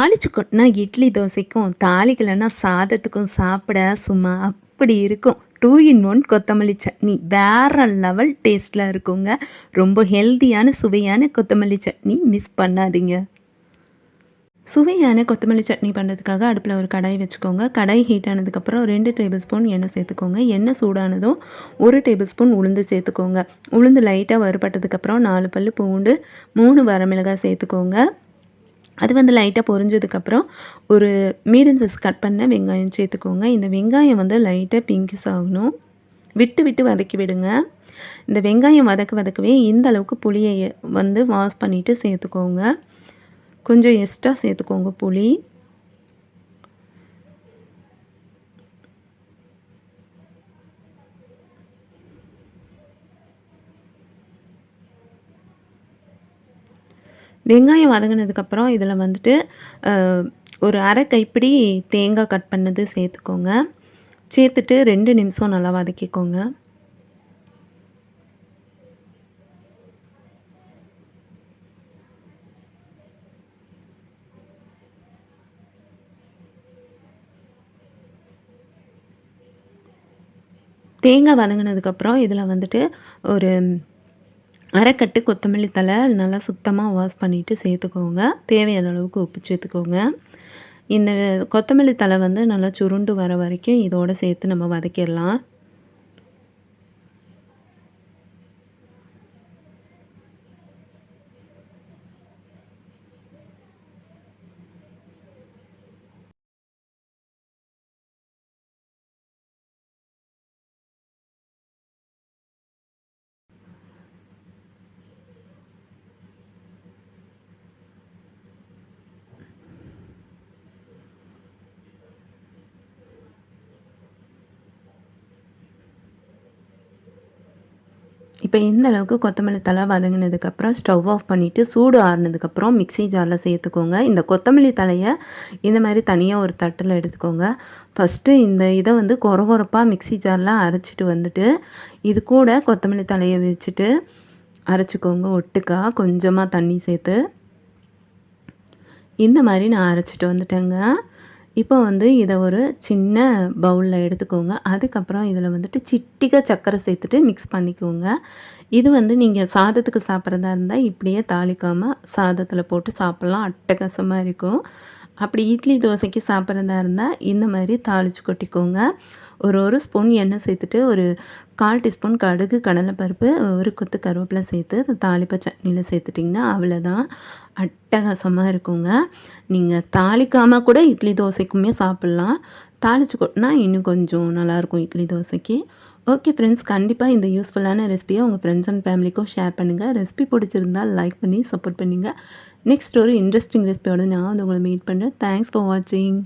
தாளிச்சு கொட்டினா இட்லி தோசைக்கும் தாளிக்கலைன்னா சாதத்துக்கும் சாப்பிட சும்மா அப்படி இருக்கும். டூ இன் ஒன் கொத்தமல்லி சட்னி. வேற லெவல் டேஸ்ட்டில் இருக்குங்க. ரொம்ப ஹெல்த்தியான சுவையான கொத்தமல்லி சட்னி மிஸ் பண்ணாதீங்க. சுவையான கொத்தமல்லி சட்னி பண்ணுறதுக்காக அடுப்பில் ஒரு கடாய் வச்சுக்கோங்க. கடாய் ஹீட் ஆனதுக்கப்புறம் ரெண்டு டேபிள் ஸ்பூன் எண்ணெய் சேர்த்துக்கோங்க. எண்ணெய் சூடானதும் ஒரு டேபிள் ஸ்பூன் உளுந்து சேர்த்துக்கோங்க. உளுந்து லைட்டாக வறுபட்டதுக்கப்புறம் நாலு பல் பூண்டு மூணு வரமிளகாய் சேர்த்துக்கோங்க. அது வந்து லைட்டாக பொரிஞ்சதுக்கப்புறம் ஒரு மீடியம் சைஸ் கட் பண்ண வெங்காயம் சேர்த்துக்கோங்க. இந்த வெங்காயம் வந்து லைட்டாக பிங்கிஸ் ஆகணும். விட்டு விட்டு வதக்கி விடுங்க. இந்த வெங்காயம் வதக்க வதக்கவே இந்த அளவுக்கு புளியை வந்து வாஷ் பண்ணிவிட்டு சேர்த்துக்கோங்க. கொஞ்சம் எக்ஸ்ட்ரா சேர்த்துக்கோங்க புளி. வெங்காயம் வதங்கினதுக்கப்புறம் இதில் வந்துட்டு ஒரு அரை கைப்பிடி தேங்காய் கட் பண்ணது சேர்த்துக்கோங்க. சேர்த்துட்டு ரெண்டு நிமிஷம் நல்லா வதக்கிக்கோங்க. தேங்காய் வதங்கினதுக்கப்புறம் இதில் வந்துட்டு ஒரு அரைக்கட்டு கொத்தமல்லி தலை நல்லா சுத்தமாக வாஷ் பண்ணிவிட்டு சேர்த்துக்கோங்க. தேவையான அளவுக்கு உப்பு சேர்த்துக்கோங்க இந்த கொத்தமல்லி தலை வந்து நல்லா சுருண்டு வர வரைக்கும் இதோடு சேர்த்து நம்ம வதக்கிடலாம். இப்போ இந்த அளவுக்கு கொத்தமல்லி தலை வதங்கினதுக்கப்புறம் ஸ்டவ் ஆஃப் பண்ணிவிட்டு சூடு ஆறுனதுக்கப்புறம் மிக்சி ஜாரில் சேர்த்துக்கோங்க. இந்த கொத்தமல்லி தலையை இந்த மாதிரி தனியாக ஒரு தட்டில் எடுத்துக்கோங்க. ஃபஸ்ட்டு இந்த இதை வந்து குறகுறப்பாக மிக்சி ஜாரில் அரைச்சிட்டு வந்துட்டு இது கூட கொத்தமல்லி தலையை வச்சுட்டு அரைச்சிக்கோங்க ஒட்டுக்கா. கொஞ்சமாக தண்ணி சேர்த்து. இந்த மாதிரி நான் அரைச்சிட்டு வந்துட்டேங்க. இப்போ வந்து இதை ஒரு சின்ன பவுலில் எடுத்துக்கோங்க. அதுக்கப்புறம் இதில் வந்துட்டு சிட்டிக்காய் சர்க்கரை சேர்த்துட்டு மிக்ஸ் பண்ணிக்கோங்க. இது வந்து நீங்கள் சாதத்துக்கு சாப்பிட்றதா இருந்தால் இப்படியே தாளிக்காமல் சாதத்தில் போட்டு சாப்பிட்லாம். அட்டகாசமாக இருக்கும். அப்படி இட்லி தோசைக்கு சாப்பிட்றதா இருந்தால் இந்த மாதிரி தாளித்து கொட்டிக்கோங்க. ஒரு ஒரு ஸ்பூன் எண்ணெய் சேர்த்துட்டு ஒரு கால் டீஸ்பூன் கடுகு கடலைப்பருப்பு ஒரு கொத்து கருவேப்பிலை சேர்த்து தாளிப்ப சட்னியில் சேர்த்துட்டிங்கன்னா அவ்வளோதான் அட்டகாசமாக இருக்குங்க. நீங்கள் தாளிக்காமல் கூட இட்லி தோசைக்குமே சாப்பிட்லாம். தாளித்து கொட்டினா இன்னும் கொஞ்சம் நல்லாயிருக்கும் இட்லி தோசைக்கு. ஓகே ஃப்ரெண்ட்ஸ் கண்டிப்பாக இந்த யூஸ்ஃபுல்லான ரெசிபியை உங்கள் ஃப்ரெண்ட்ஸ் அண்ட் ஃபேமிலிக்கும் ஷேர் பண்ணுங்கள் ரெசிபி பிடிச்சிருந்தால் லைக் பண்ணி சப்போர்ட் பண்ணுங்கள் நெக்ஸ்ட் ஒரு இன்ட்ரெஸ்டிங் ரெசிபியோட நான் வந்து உங்களை மீட் பண்ணுறேன் தேங்க்ஸ் ஃபார் வாட்சிங்